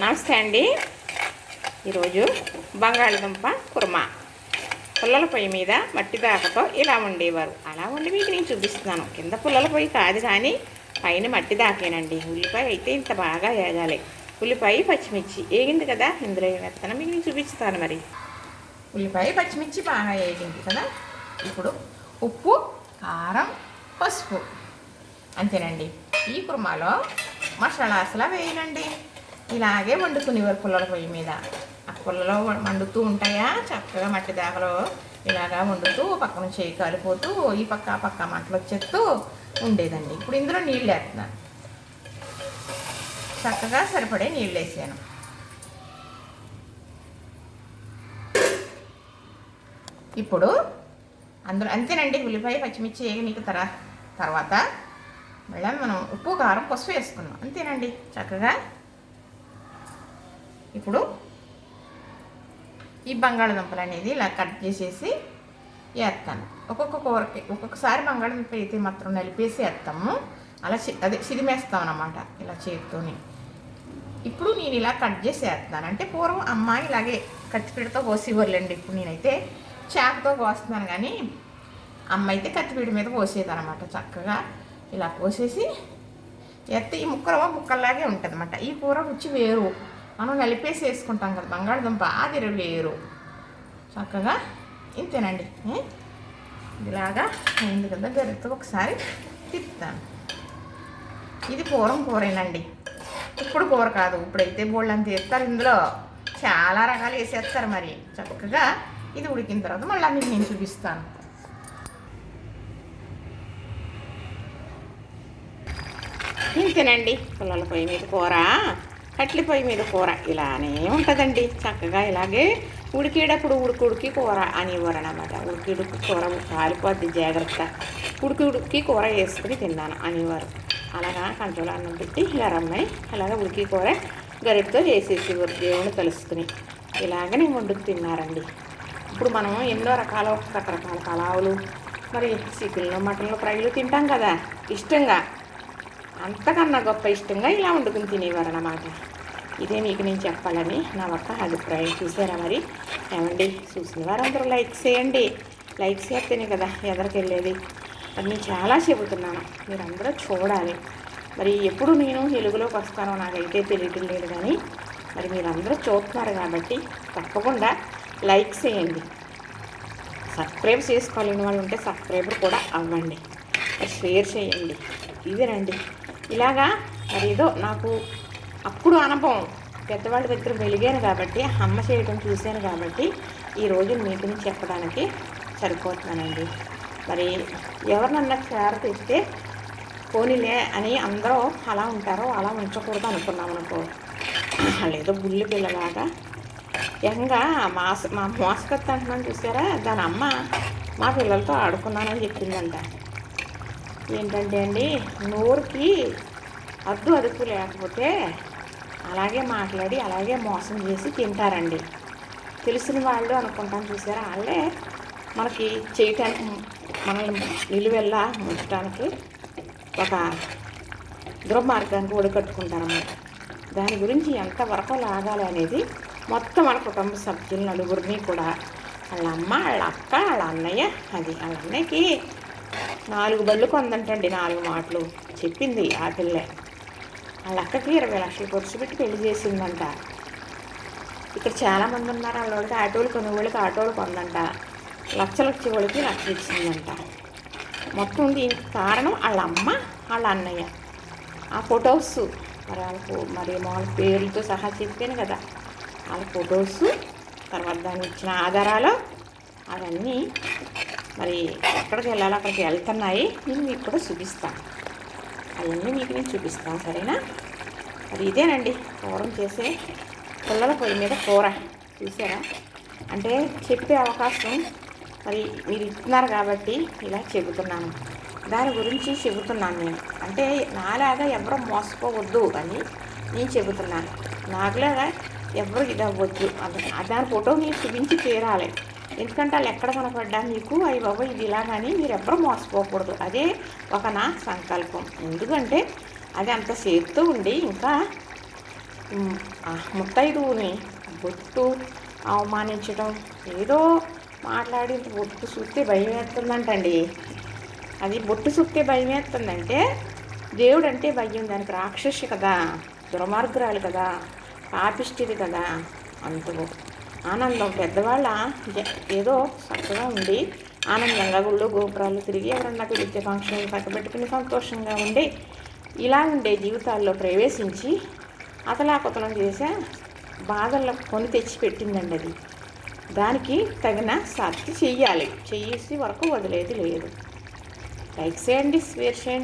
నమస్తే అండి. ఈరోజు బంగాళదుంప కుర్మా. పుల్లల పొయ్యి మీద మట్టి దాకతో ఇలా ఉండేవారు అలా ఉండి మీకు నేను చూపిస్తున్నాను. కింద పుల్లల పొయ్యి కాదు కానీ పైన మట్టి దాకేనండి. ఉల్లిపాయ అయితే ఇంత బాగా వేగాలి ఉల్లిపాయ పచ్చిమిర్చి. వేగింది కదా? ఇందులో వేస్తాను మీకు నేను చూపిస్తాను మరి. ఉల్లిపాయ పచ్చిమిర్చి బాగా వేగింది కదా? ఇప్పుడు ఉప్పు కారం పసుపు. అంతేనండి. ఈ కుర్మాలో మసాలా అసలు వేయనండి ఇలాగే వండుకునేవారు పుల్లల పొయ్యి మీద. ఆ పుల్లలో వండుతూ ఉంటాయా? చక్కగా మట్టి దాకలో ఇలాగా వండుతూ పక్కన చేయి కాలిపోతూ ఈ పక్క ఆ పక్క మంటలు వచ్చేస్తూ ఉండేదండి. ఇప్పుడు ఇందులో నీళ్ళు వేస్తున్నాను. చక్కగా సరిపడే నీళ్ళు వేసాను. ఇప్పుడు అందులో అంతేనండి ఉల్లిపాయ పచ్చిమిర్చి వేగనీకు తర తర్వాత మళ్ళీ మనం ఉప్పు కారం పసుపు వేసుకున్నాం. అంతేనండి. చక్కగా ఇప్పుడు ఈ బంగాళదుంపలు అనేది ఇలా కట్ చేసేసి వేస్తాను ఒక్కొక్క కూరకి ఒక్కొక్కసారి బంగాళదుంప అయితే మాత్రం నలిపేసి వేస్తాము అలా అదే సిరిమేస్తాం అనమాట ఇలా చేతితోని. ఇప్పుడు నేను ఇలా కట్ చేసి వేస్తాను అంటే పూర్వం అమ్మ ఇలాగే కత్తిపీడతో కోసేవాళ్ళండి. ఇప్పుడు నేనైతే చేపతో కోస్తున్నాను కానీ అమ్మ అయితే కత్తిపీడ మీద కోసేదనమాట చక్కగా. ఇలా కోసేసి ఎత్తి ఈ ముక్కలు ముక్కల్లాగే ఉంటుంది ఈ కూర రుచి వేరు. మనం నలిపేసి వేసుకుంటాం కదా బంగాళదుంప అది వేరు చక్కగా ఇంతేనండి. ఇలాగా అయింది కదా గరితో ఒకసారి తిప్పుతాను. ఇది పూర్వం కూరేనండి. ఇప్పుడు కూర కాదు ఇప్పుడైతే బోళ్ళు అంత వేస్తారు ఇందులో. చాలా రకాలు వేసేస్తారు మరి. చక్కగా ఇది ఉడికిన తర్వాత మళ్ళీ మీకు నేను చూపిస్తాను. ఇంతేనండి. పిల్లల పొయ్యి మీద కూర. కట్లిపోయి పొయ్యి మీద కూర ఇలానే ఉంటుందండి. చక్కగా ఇలాగే ఉడికేటప్పుడు ఉడికి ఉడికి కూర అనేవారు అనమాట ఉడికి ఉడికి కూర కాలిపోద్ది జాగ్రత్త. ఉడికి ఉడికి కూర వేసుకుని తిన్నాను అనేవారు. అలాగా కంట్రోల్ అన్నం పెట్టి ఇలా రమ్మని అలాగే ఉడికి కూర గరిటతో చేసేసేవారు దేవుని కలుసుకుని ఇలాగనే వండుకు తిన్నారండి. ఇప్పుడు మనం ఎన్నో రకాల రకరకాల పలావులు మరి చికెన్లు మటన్లు ఫ్రైలు తింటాం కదా. ఇష్టంగా అంతకన్నా గొప్ప ఇష్టంగా ఇలా వండుకుని తినేవారు అన్నమాట. ఇదే మీకు నేను చెప్పాలని నా ఒక్క అభిప్రాయం. చూసారా మరి? ఏమండి? చూసిన వారందరూ లైక్ చేయండి. లైక్ చేస్తేనే కదా ఎదరికి వెళ్ళేది. మరి నేను చాలా చెబుతున్నాను. మీరందరూ చూడాలి. మరి ఎప్పుడు నేను తెలుగులోకి వస్తానో నాకైతే తెలియటం లేదు కానీ మరి మీరందరూ చూస్తున్నారు కాబట్టి తప్పకుండా లైక్ చేయండి. సబ్స్క్రైబ్ చేసుకోలేని వాళ్ళు ఉంటే సబ్స్క్రైబర్ కూడా అవ్వండి. మరి షేర్ చేయండి. ఇదేనండి. ఇలాగా మరి ఏదో నాకు అప్పుడు అనుభవం. పెద్దవాళ్ళ దగ్గర వెలిగాను కాబట్టి అమ్మ చేయటం చూశాను కాబట్టి ఈ రోజు మీకు చెప్పడానికి సరిపోతున్నానండి. మరి ఎవరినన్నా చేర తెస్తే పోనీలే అని అందరూ అలా ఉంటారో అలా ఉంచకూడదు అనుకున్నాం అనుకో. లేదో బుల్లి పిల్లలాగా. ఏకంగా మాస మా మోసకత్త అంటున్నాను చూసారా? దాని అమ్మ మా పిల్లలతో ఆడుకున్నానని చెప్పిందంట. ఏంటంటే అండి నోరుకి అద్దు అదుపు లేకపోతే అలాగే మాట్లాడి అలాగే మోసం చేసి తింటారండి. తెలిసిన వాళ్ళు అనుకుంటాను చూసారా? వాళ్ళే మనకి చేయటానికి మనల్ని నిలువెల్లా ఉంచడానికి ఒక దుర్మార్గానికి ఒడికట్టుకుంటారన్నమాట దాని గురించి ఎంతవరకు లాగాలి అనేది మొత్తం మన కుటుంబ సభ్యులు నలుగురిని కూడా వాళ్ళ అమ్మ వాళ్ళ అక్క వాళ్ళ అన్నయ్య అది వాళ్ళ అన్నయ్యకి నాలుగు బళ్ళు కొందంటండి నాలుగు మాటలు. చెప్పింది ఆ పిల్లే. వాళ్ళ అక్కకి ఇరవై లక్షలు ఖర్చు పెట్టి పెళ్ళి చేసిందంట. ఇక్కడ చాలామంది ఉన్నారు వాళ్ళకి ఆటోలు కొనుగోళ్ళకి ఆటోలు కొందంట. లక్షలు వచ్చే వాళ్ళకి లక్షలు ఇచ్చిందంట. మొత్తం దీనికి కారణం వాళ్ళ అమ్మ వాళ్ళ అన్నయ్య. ఆ ఫొటోస్ మరి వాళ్ళకు మరి వాళ్ళ పేర్లతో సహా చెప్పాను కదా. వాళ్ళ ఫొటోస్ తర్వాత దాన్ని ఇచ్చిన ఆధారాలు అవన్నీ మరి ఎక్కడికి వెళ్ళాలో అక్కడికి వెళ్తున్నాయి. నేను మీకు కూడా చూపిస్తాను. అవన్నీ మీకు నేను చూపిస్తాను సరేనా? మరి ఇదేనండి కూరం చేసే పిల్లల పొయ్యి మీద కూర. చూసారా? అంటే చెప్పే అవకాశం మరి మీరు ఇస్తున్నారు కాబట్టి ఇలా చెబుతున్నాను. దాని గురించి చెబుతున్నాను నేను. అంటే నాలాగా ఎవరు మోసపోవద్దు అని నేను చెబుతున్నాను. నాకులాగా ఎవరు ఇది అవ్వద్దు అది దాని ఫోటో మీరు చూపించి తీరాలి. ఎందుకంటే వాళ్ళు ఎక్కడ కనపడ్డా మీకు? అయ్యి బాబా ఇది ఇలాగని మీరు ఎవ్వరూ మోసపోకూడదు. అదే ఒక నా సంకల్పం. ఎందుకంటే అది అంత సేపుతో ఉండి ఇంకా ముత్తైదువుని బొట్టు అవమానించడం ఏదో మాట్లాడి బొట్టు చూస్తే భయం వేస్తుందంటండి అది బొట్టు చూస్తే భయం వేస్తుందంటే దేవుడు అంటే భయం. దానికి రాక్షసి కదా దుర్మార్గురాలు కదా పాపిష్టిది కదా అంత ఆనందం. పెద్దవాళ్ళ ఏదో చక్కగా ఉండి ఆనందంగా గుళ్ళు గోపురాలు తిరిగి ఎవరన్నా పిలిచే ఫంక్షన్లు పక్కబెట్టుకుని సంతోషంగా ఉండి ఇలా ఉండే జీవితాల్లో ప్రవేశించి అతలాకుతలం చేసే బాధల్లో కొని తెచ్చి పెట్టిందండి అది. దానికి తగిన శాస్తి చెయ్యాలి. చేసి వరకు వదిలేది లేదు. లైక్ చేయండి షేర్ చేయండి.